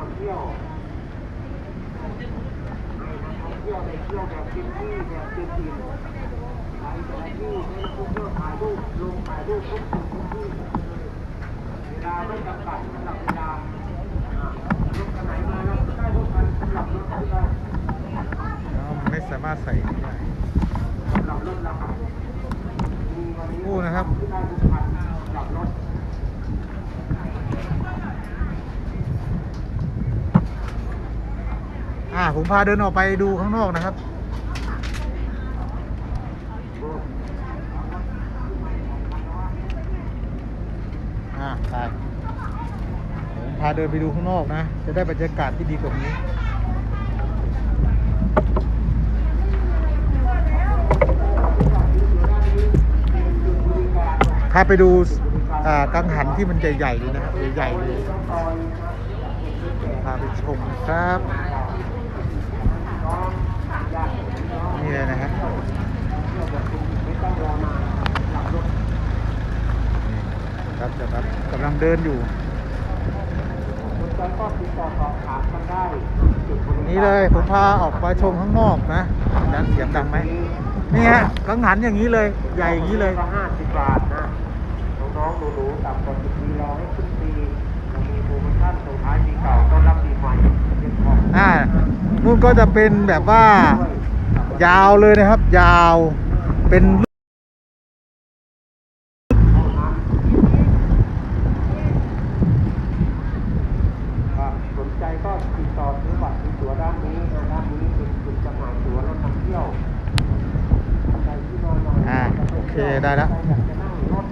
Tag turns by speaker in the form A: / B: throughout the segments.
A: นำเที่ยวให้นักท่องเที่ยวได้เที่ยวแบบเต็มที่แบบเต็มอิ่มไปแต่ละที่ให้นักท่องเที่ยวถ่ายรูปลงถ่ายรูปทุกจุดทุกที่เวลาไม่จำกัดสำหรับเวลาอ่ารถคันไหนมาเราได้รถคันสำหรับรถที่เรา
B: แล้วมันไม่สามารถใส่ได้
A: สำหรับรถเรามีวันนี้
B: กู้นะครับ
A: ที่ได้ทุกคันสำหรับรถ
B: อ่าผมพาเดินออกไปดูข้างนอกนะครับ อ่าไปผมพาเดินไปดูข้างนอกนะ จะได้บรรยากาศที่ดีกว่านี้พาไปดูอ่ากังหันที่มันใหญ่ๆเลยนะครับใหญ่ๆเลยพาไปชมครับ นี่เลยนะฮะนี่ครับจะครับกำลังเดินอยู่ นี่เลยผมพาออกมาชมข้างนอกนะดังเสียงดังไหมนี่ฮะกังหันอย่างนี้เลยใหญ่อย่างนี้เลย
A: ก็ห้าสิบบาทนะน้องๆหนูๆต่ำกว่าสิบปีรอให้ขึ้นปีเรามีโปรโมชั่นส่งท้ายปีเก่าต้อนรับปีใหม่เรื่องของ
B: อ่า นู่นก็จะเป็นแบบว่ายาวเลยนะครับ ยาวเป็น
A: ครับสนใจก็ติดต่อซื้อบัตรซื้อตั๋วด้านนี้นะด้านนี้เป็นจุดจำหน่ายตั๋วรถนำเที่ยวใครที่มาหน่อย
B: อ่าโอเคได้แล้ว
A: อยากจะนั่งรถ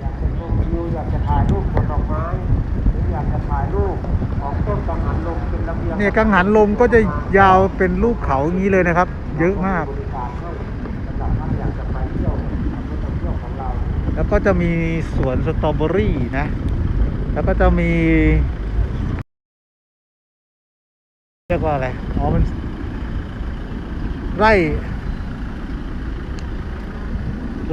A: อยากจะชมวิวอยากจะถ่ายรูปบนดอกไม้ หรืออยากจะถ่ายรูปของต้นกังหันลม เนี่ย
B: กังหันลมก็จะยาวเป็นลูกเขาอย่างนี้เลยนะครับ เยอะมาก แล้วก็จะมีสวนสตรอเบอรี่นะ แล้วก็จะมีเรียกว่าอะไร อ๋อ มัน ไร่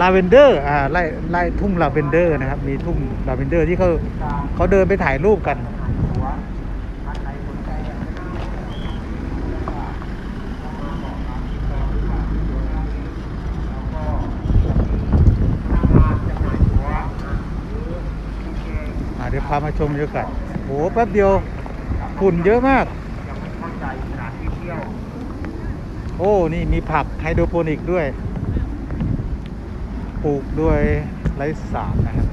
B: ลาเวนเดอร์ อ่า ไร่ไร่ทุ่งลาเวนเดอร์นะครับ มีทุ่งลาเวนเดอร์ที่เขาเขาเดินไปถ่ายรูปกัน อ่าเดี๋ยวพามาชมบรรยากาศโหแป๊บเดียวฝุ่นเยอะมาก
A: ยังไม่เข้าใจสถานที่เที่ยว
B: โอ้ นี่มีผักไฮโดรโปนิกด้วย ปลูกด้วยไร้สารนะครับ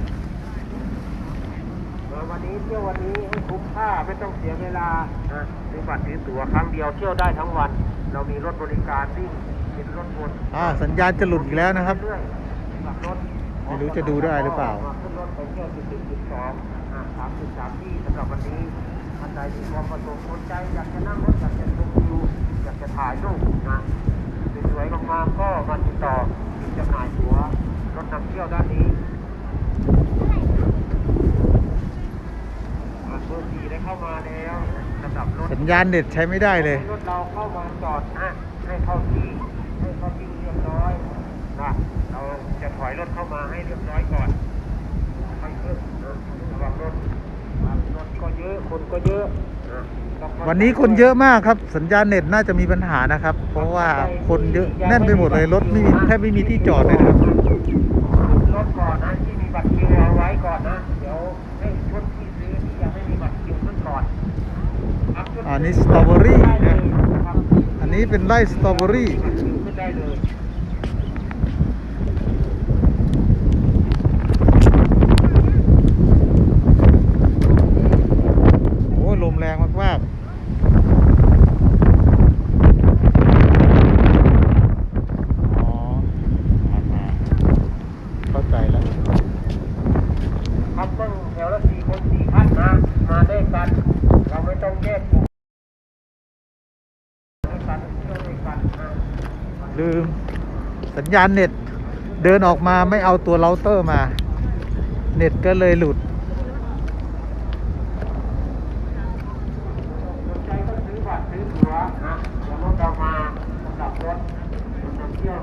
A: เออวันนี้เที่ยววันนี้ให้คุ้มค่าไม่ต้องเสียเวลานะซื้อบัตรซื้อตั๋วครั้งเดียวเที่ยวได้ทั้งวัน เรามีรถบริการวิ่งเป็นรถวน
B: อ่าสัญญาณจะหลุดอีกแล้วนะครับ
A: เอยๆกับรถ
B: ไม่รู้จะดูได้หรือเปล่า
A: มาขึ้นรถไปเที่ยวจุดหนึ่งจุดสองำหรับวันนี้ท่านใดมีความประสงค์สนใจอยากจะนั่งรถอยากจะชมวิวอยากจะถ่ายรูปนะสวยๆงามๆก็มาติดต่อจุดจำหน่ายตั๋วรถนำเที่ยวด้านนี้อ่าเบอร์สี่ได้เข้ามาแล้วสำหรับรถ
B: สัญญาณเน็ตใช้ไม่ได้เลย
A: รถเราเข้ามาจอดอะให้เข้าที่ให้เข้าที่เรียบร้อยนะเราจะถอยรถเข้ามาให้เรียบร้อยก่อนไม่เยอะนะระวังรถครับรถก็ เยอะคนก็เยอะะต้องเข้าใจ
B: วันนี้คนเยอะมากครับ สัญญาณเน็ตน่าจะมีปัญหานะครับ เพราะว่าคนเยอะแน่นไปหมดเลยรถไม่มีแทบไม่มีที่จอดเลยนะครับ
A: รถก่อนนะที่มีบัตรคิวเอาไว้ก่อนนะเดี๋ยวให้ชุดที่ซื้อที่ยังไม่มีบัตรคิวขึ้นก่อนครับชุด
B: อันนี้สตรอเบอรี่
A: ได้
B: นะ
A: เลยครับ
B: อันนี้เป็นไร่สตรอเบอรี่
A: บัตรคิวขึ้นได้เลย
B: โอ้ยลมแรงมากๆ อ๋อมามาเข้าใจแล้ว
A: ครับต้องแถวละสี่คนสี่ท่านนะมาด้วยกัน เราไม่ต้องแยกกลุ่มด้วยกันเที่ยวด้วยกันนะ
B: ลืมสั ญาณเน็ต เดินออกมาไม่เอาตัวเราเตอร์มา เน็ตก็เลยหลุด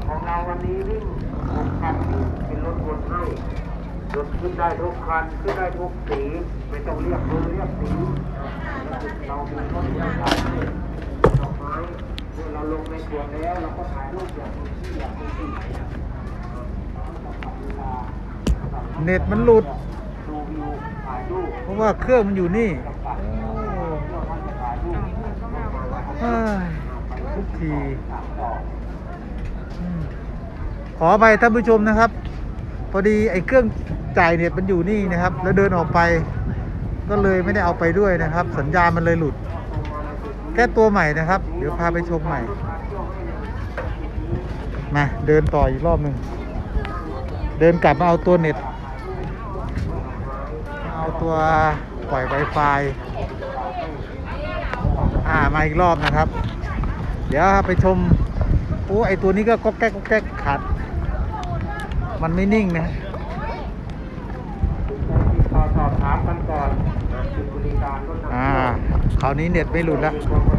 A: ของเราวันนี้วิ่งหกคันเป็นรถวนให้รถขึ้นได้ทุกคันขึ้นได้ทุกสี ไม่ต้องเรียกเบอร์เรียกสีเรามีต้นไม้ดอกไม้ เราลงในสวนแล้วเราก็ถ่ายรูปอย่างที่อย่างเป็นที่
B: เน็ตมันหลุด
A: ดูวิวถ่ายรูป
B: เพราะว่าเครื่องมันอยู่นี่
A: เอ้ย
B: ทุกที
A: อื
B: มขอไปท่านผู้ชมนะครับ พอดีไอ้เครื่องจ่ายเน็ตมันอยู่นี่นะครับ แล้วเดินออกไป ก็เลยไม่ได้เอาไปด้วยนะครับ สัญญาณมันเลยหลุด แก้ตัวใหม่นะครับ เดี๋ยวพาไปชมใหม่ มาเดินต่ออีกรอบหนึ่ง เดินกลับมาเอาตัวเน็ต เอาตัวปล่อย Wi-Fi อ่ามาอีกรอบนะครับ เดี๋ยวไปชมโอ้ไอตัวนี้ก็ก๊อกแก๊กก๊อกแก๊กขาด มันไม่นิ่งนะ
A: ขอสอบถามกันก่อน
B: อ่าคราวนี้เน็ตไม่หลุดแล้ว
A: ความประ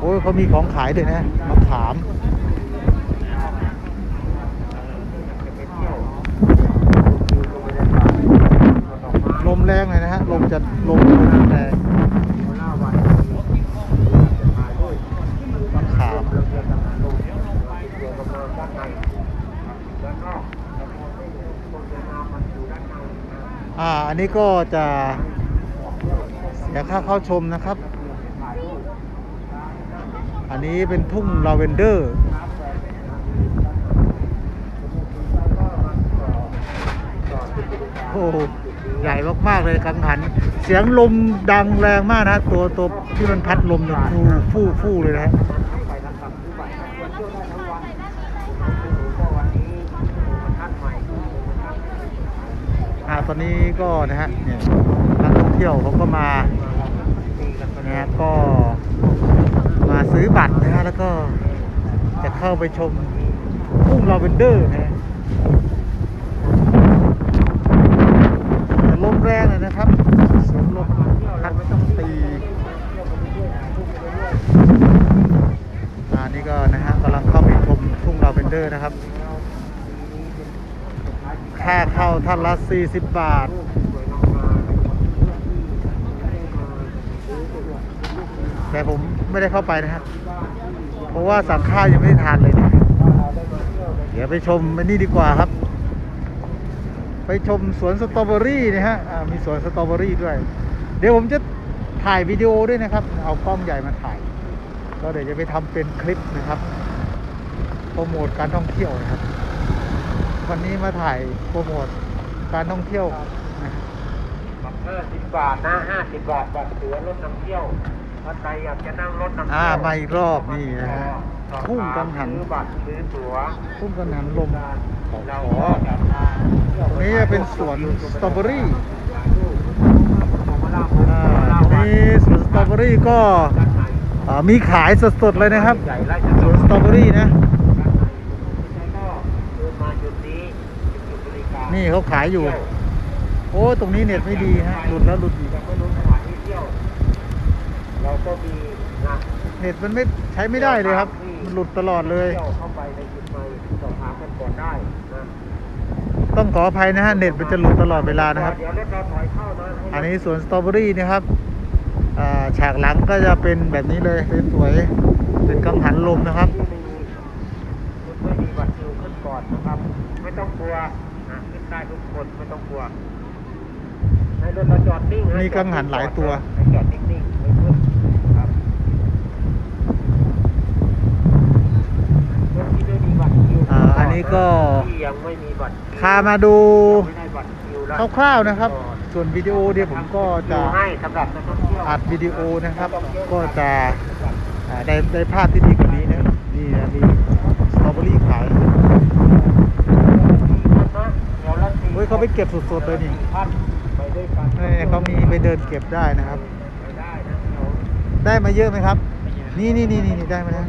B: โอ้ยเขามีของขายด้วยนะมะขาม
A: จะไปเที่ยววิวตรงบรรยาม
B: ลมแรงเลยนะฮะ ลมจะลมจะแรง
A: หัวหน้าถายรูป
B: มะขาม
A: อ่าอันนี้ก็
B: จะเสียค่าเข้าชมนะครับ อันนี้เป็นทุ่งลาเวนเดอร์โอ้ใหญ่มาก ๆ เลยกังหัน เสียงลมดังแรงมากนะ ตัวตัวที่มันพัดลมเนี่ยฟูฟู่ฟู่เลยนะฮะ
A: ไปรับกับผู้บัตรควรเที่ยวได้ทั้งวันก็วันนี้มันทัดใหม่
B: อ่า ตอนนี้ก็นะฮะเนี่ยนักท่องเที่ยวเขาก็มา
A: นไป
B: นะฮะก็มาซื้อบัตรนะฮะแล้วก็จะเข้าไปชมทุ่งลาเวนเดอร์นะฮะแต่ลมแรงเลยนะครับเสียงลมพัดตีอ่านี่ก็นะฮะกำลังเข้าไปชมทุ่งลาเวนเดอร์นะครับ ค่าเข้าท่านละ 40 บาท แต่ผมไม่ได้เข้าไปนะฮะเพราะว่าสั่งข้าวยังไม่ได้ทานเลยนะ เดี๋ยวไปชมอันนี้ดีกว่าครับ ไปชมสวนสตรอเบอรี่นะฮะมีสวนสตรอเบอรี่ด้วย เดี๋ยวผมจะถ่ายวิดีโอด้วยนะครับ เอากล้องใหญ่มาถ่าย ก็เดี๋ยวจะไปทำเป็นคลิปนะครับโปรโมทการท่องเที่ยวนะครับ วันนี้มาถ่ายโปรโมท การท่องเที่ยวนะ
A: ห้าสิบบาทนะห้าสิบบาทบัตรตั๋วรถนำเที่ยวถ้าใครอยากจะนั่งรถนำเที่ยว
B: อ่ามาอีกรอบนี่นะฮะทุ่งกังหัน
A: ซื้อบัตรซื้อตั๋ว
B: ทุ่งกังหันลมขอ
A: เรา
B: ขอ
A: จะพาเที่ยว
B: ตรงนี้จะเป็นสวนสตรอเบอรี่
A: ถ่ายรูปของมาลา
B: อ่าตรงนี้สวนสตรอเบอรี่ก็อ่ามีขายสดๆเลยนะครับ
A: ใหญ่ไร่
B: สวนสตรอเบอรี่นะ
A: ก็เดินมาจุดนี้จุดบริการ
B: นี่เขาขายอยู่ โอ้ ตรงนี้เน็ตไม่ดีฮะหลุดแล้วหลุดอีก
A: ยังไม่รู้สถานที่เที่ยวเราก็มีนะ
B: เน็ตมันไม่ใช้ไม่ได้เลยครับ มันหลุดตลอดเลย
A: เที่ยวเข้าไปในจุดใหม่สอบถามกันก่อนได้นะ
B: ต้องขออภัยนะฮะเน็ตมันจะหลุดตลอดเวลานะครับ
A: เดี๋ยวรถเราถอยเข้านะให้
B: อันนี้สวนสตรอเบอรี่นะครับอ่าฉากหลังก็จะเป็นแบบนี้เลยสวยๆเป็นกังหันลมนะครับ
A: ที่ไม่มีคุณไม่มีบัตรคิวขึ้นก่อนนะครับไม่ต้องกลัวนะขึ้น ได้ทุกคนไม่ต้องกลัว ให้รถเราจอดนิ่งให้
B: มีกังหันหลายตัว
A: ให้จอดนิ่งๆไม่ขึ้นครับรถที่ไม่มีบัตรคิว
B: อ่าอันนี้ก็
A: ที่ยังไม่มีบัตรคิว
B: พามาดู
A: ยังไม่ได้บัตรคิวแล้ว
B: คร่าวๆนะครับ ส่วนวิดีโอเดี๋ยวผมก็จะ
A: ดูให้สำหรับนักท่องเที่ยว
B: อัดวิดีโอนะครับ ก็จะอ่าได้ได้ภาพที่ดีกว่านี้นะนี่นะมีสตรอเบอรี่ขาย เฮ้ยเขาไปเก็บสดๆเลยนี่
A: ไปด้วยกัน
B: นี่เขามีไปเดินเก็บได้นะครับ
A: ไปได้นะเดี๋ยว
B: ได้มาเยอะไหมครับ นี่นี่นี่นี่ได้มาแล้ว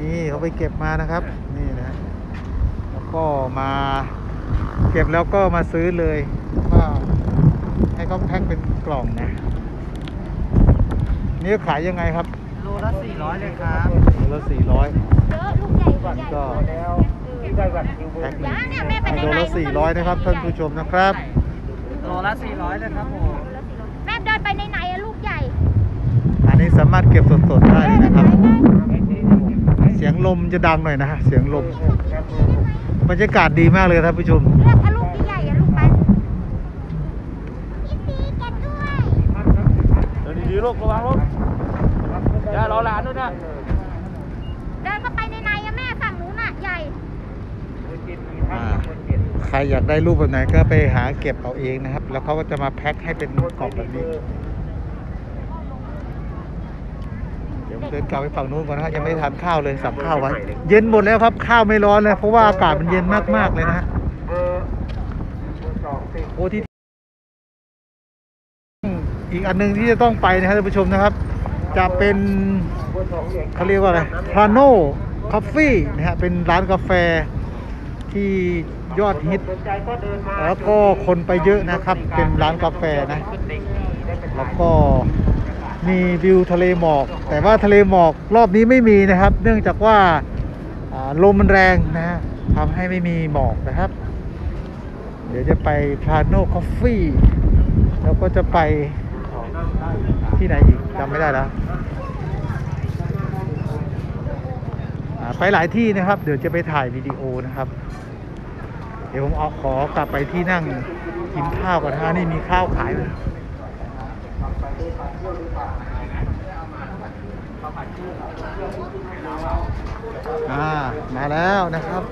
B: นี่เขาไปเก็บมานะครับ นี่นะแล้วก็มาเก็บแล้วก็มาซื้อเลยว่าให้เขาแพ็คเป็นกล่องนะนี่ขายยังไงครับ
A: โลละ400เลยครับ
B: โลละสี่ร้อย
C: เยอะลูก ใหญ่ลูกใหญ่
B: ก็
A: แล้วที่ได้บัตรคิว
B: แพ็คห
C: จ้า
B: นึ่ง
C: เนี่ยแม่ไปใน
B: โล
C: ไล
B: ละ
C: น์
B: สี่ร้อยนะครับท่านผู้ชมนะครับ
A: โล
C: ลละ400เลยครับผม
D: แม่เดินไปในไหนอะลูกใหญ่
B: อันนี้สามารถเก็บสดๆได้เลยนะครับ
A: ไอ้ที่
B: เสียงลมจะดังหน่อยนะฮะเสียงลมบรรยากาศดีมากเลยท่านผู้ชม
D: เลือกเอาลูกใหญ่ๆอะลูกไปยินดีกันด้วย
C: เดินดีๆลูกระวังลูกอย่ารอหลานด้วยนะ
D: เดินเข้าไปในไหนอะแม่ฝั่งนู้นอะใหญ่
B: อ่า ใครอยากได้รูปแบบไหนก็ไปหาเก็บเอาเองนะครับ แล้วเขาก็จะมาแพ็คให้เป็นกล่องแบบนี้ เดี๋ยวเดินกลับไปฝั่งนู้นก่อนนะฮะยังไม่ทานข้าวเลยสั่งข้าวไว้ เย็นหมดแล้วครับข้าวไม่ร้อนเลยเพราะว่าอากาศมันเย็นมากๆเลยนะฮะโอ้ที่อีกอันหนึงที่จะต้องไปนะครับท่านผู้ชมนะครับ จะเป็น
A: เขา
B: เรียกว่าอะไรพาโน่คอฟฟี่นะฮะเป็นร้านกาแฟ ที่ยอดฮิต แล้วก็คนไปเยอะนะครับ เป็นร้านกาแฟนะ แล้วก็มีวิวทะเลหมอก แต่ว่าทะเลหมอกรอบนี้ไม่มีนะครับ เนื่องจากว่าลมมันแรงนะทำให้ไม่มีหมอกนะครับ เดี๋ยวจะไปพาโนคอฟฟี่แล้วก็จะไปที่ไหนอีกจำไม่ได้แล้วอ่า ไปหลายที่นะครับ เดี๋ยวจะไปถ่ายวิดีโอนะครับ เดี๋ยวผมเอาขอกลับไปที่นั่งกินข้าวก่อนนะนี่มีข้าวขายเลยอ่ามาแล้วนะครับ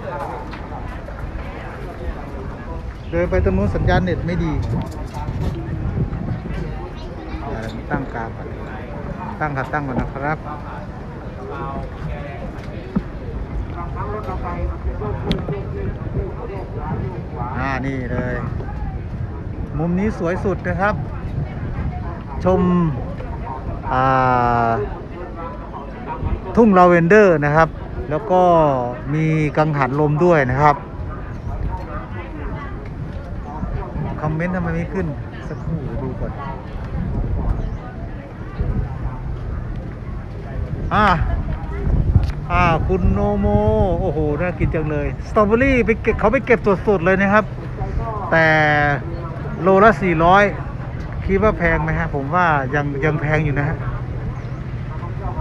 B: เดินไปตรงนู้นสัญญาณเน็ตไม่ดีตั้งกาบก่อนตั้งครับตั้งก่อนนะครับ อ่านี่เลย มุมนี้สวยสุดนะครับ ชมทุ่งลาเวนเดอร์นะครับ แล้วก็มีกังหันลมด้วยนะครับ คอมเมนต์ทำไมไม่ขึ้น สักครู่ดูก่อนอ่า อ่าคุณโนโม โอ้โห น่ากินจังเลย สตรอเบอรี่ไปเก็บเขาไปเก็บสดๆเลยนะครับ แต่โลละ400คิดว่าแพงไหมฮะ ผมว่ายังยังแพงอยู่นะฮะ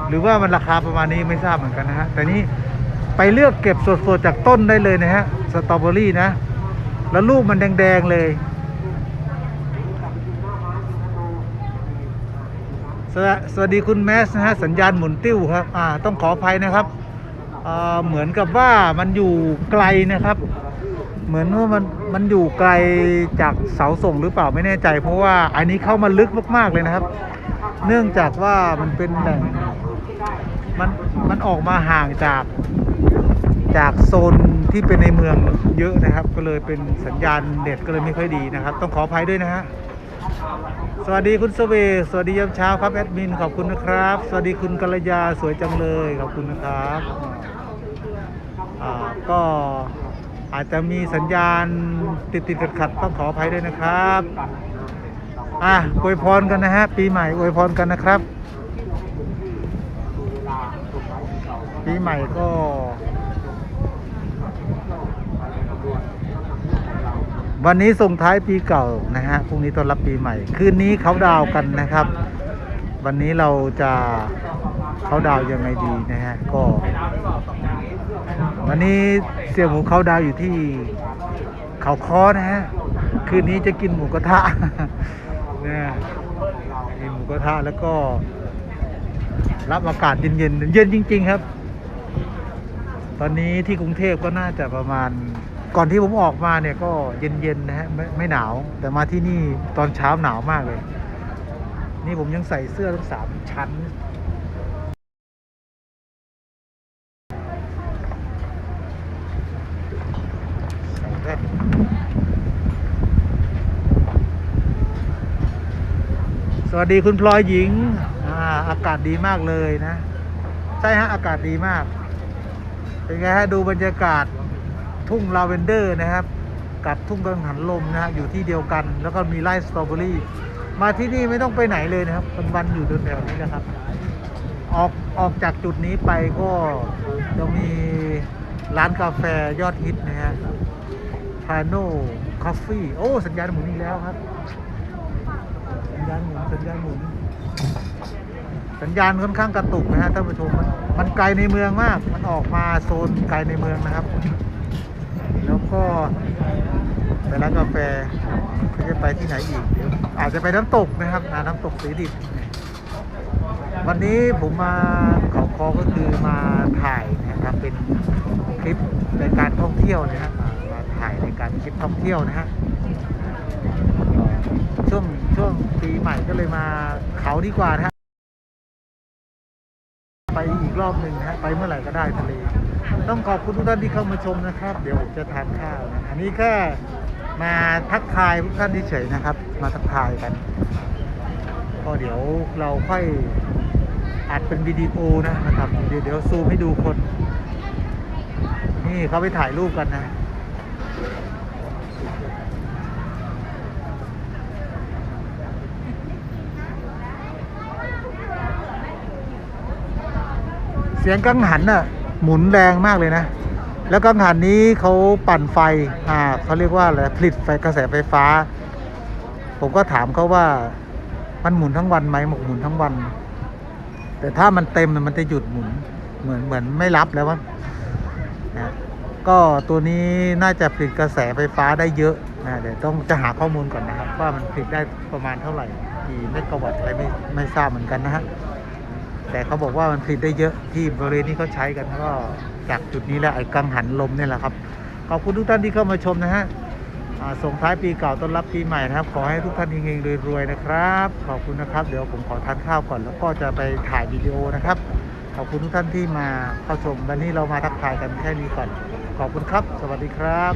B: หรือว่ามันราคาประมาณนี้ไม่ทราบเหมือนกันนะฮะ แต่นี่ไปเลือกเก็บสดๆจากต้นได้เลยนะฮะ สตรอเบอรี่นะ แล้วลูกมันแดงๆเลย สวัสดีคุณแมสนะฮะสัญญาณหมุนติ้วครับอ่าต้องขออภัยนะครับอ่าเหมือนกับว่ามันอยู่ไกลนะครับ เหมือนว่ามันมันอยู่ไกลจากเสาส่งหรือเปล่าไม่แน่ใจ เพราะว่าอันนี้เข้ามาลึกมากๆเลยนะครับ เนื่องจากว่ามันเป็นแหล่งมันมันออกมาห่างจากจากโซนที่เป็นในเมืองเยอะนะครับ ก็เลยเป็นสัญญาณเน็ตก็เลยไม่ค่อยดีนะครับ ต้องขออภัยด้วยนะฮะ วัสดีคุณสเวย์สวัสดียามเช้าครับแอดมินขอบคุณนะครับ สวัสดีคุณกัลยาสวยจังเลยขอบคุณนะครับอ่าก็อาจจะมีสัญญาณติดติดขัดขัดต้องขออภัยด้วยนะครับอะอวยพรกันนะฮะปีใหม่อวยพรกันนะครับ ปีใหม่ก็ วันนี้ส่งท้ายปีเก่านะฮะพรุ่งนี้ต้อนรับปีใหม่ คืนนี้เขาดาวกันนะครับ วันนี้เราจะเขาดาวยังไงดีนะฮะก็ วันนี้เสี่ยหมูเขาดาวอยู่ที่เขาคอนะฮะคืนนี้จะกินหมูกระทะเนี่ยกินหมูกระทะแล้วก็รับอากาศเย็นๆเย็นจริง ๆ ครับ ตอนนี้ที่กรุงเทพก็น่าจะประมาณ ก่อนที่ผมออกมาเนี่ยก็เย็นๆนะฮะไม่ไม่หนาว แต่มาที่นี่ตอนเช้าหนาวมากเลย นี่ผมยังใส่เสื้อทั้งสามชั้น ใส่แว่นสวัสดีคุณพลอยหญิงอาอากาศดีมากเลยนะ ใช่ฮะ อากาศดีมาก เป็นไงฮะ ดูบรรยากาศ ทุ่งลาเวนเดอร์นะครับ กับทุ่งกังหันลมนะฮะอยู่ที่เดียวกัน แล้วก็มีไร่สตรอเบอรี่มาที่นี่ไม่ต้องไปไหนเลยนะครับวันๆอยู่แถวๆนี้นะครับ ออกออกจากจุดนี้ไปก็จะมีร้านกาแฟยอดฮิตนะฮะพาโนคอฟฟี่โอ้ สัญญาณหมุนอีกแล้วครับ สัญญาณหมุนสัญญาณหมุนสัญญาณค่อนข้างกระตุกนะฮะท่านผู้ชมมันมันไกลในเมืองมาก มันออกมาโซนไกลในเมืองนะครับ ก็ไปร้านกาแฟจะไปที่ไหนอีกเดี๋ยวอาจจะไปน้ำตกนะครับน้ำตกสีดิบวันนี้ผมมาขาคอก็คือมาถ่ายนะครับเป็นคลิปในการท่องเที่ยวนะฮะมาถ่ายในการคลิปท่องเที่ยวนะฮะช่วงช่วงปีใหม่ก็เลยมาเขาดีกว่านะฮะไปอีกรอบหนึ่งนะฮะไปเมื่อไหร่ก็ได้ทะเล ต้องขอบคุณทุกท่านที่เข้ามาชมนะครับ เดี๋ยวผมจะทานข้าวนะอันนี้แค่มาทักทายทุกท่านเฉยๆนะครับ มาทักทายกันก็เดี๋ยวเราค่อยอัดเป็นวิดีโอนะนะครับเดี๋ยวเดี๋ยวซูมให้ดูคน นี่เขาไปถ่ายรูปกันนะเสียงกังหันน่ะ หมุนแรงมากเลยนะ แล้วกังหันนี้เขาปั่นไฟอ่าเขาเรียกว่าอะไรผลิตไฟกระแสไฟฟ้า ผมก็ถามเขาว่ามันหมุนทั้งวันไหมบอกหมุนทั้งวัน แต่ถ้ามันเต็มน่ะมันจะหยุดหมุนเหมือนเหมือนไม่รับแล้ววะนะก็ตัวนี้น่าจะผลิตกระแสไฟฟ้าได้เยอะนะเดี๋ยวต้องจะหาข้อมูลก่อนนะครับ ว่ามันผลิตได้ประมาณเท่าไหร่กี่เมกะวัตต์อะไรไม่ไม่ทราบเหมือนกันนะฮะ แต่เขาบอกว่ามันผลิตได้เยอะที่บริเวณนี้เขาใช้กันก็จากจุดนี้แหละไอ้กังหันลมเนี่ยแหละครับ ขอบคุณทุกท่านที่เข้ามาชมนะฮะส่งท้ายปีเก่าต้อนรับปีใหม่นะครับ ขอให้ทุกท่านเฮงๆรวยๆนะครับ ขอบคุณนะครับ เดี๋ยวผมขอทานข้าวก่อน แล้วก็จะไปถ่ายวิดีโอนะครับ ขอบคุณทุกท่านที่มาเข้าชมวันนี้เรามาทักทายกันแค่นี้ก่อน ขอบคุณครับ สวัสดีครับ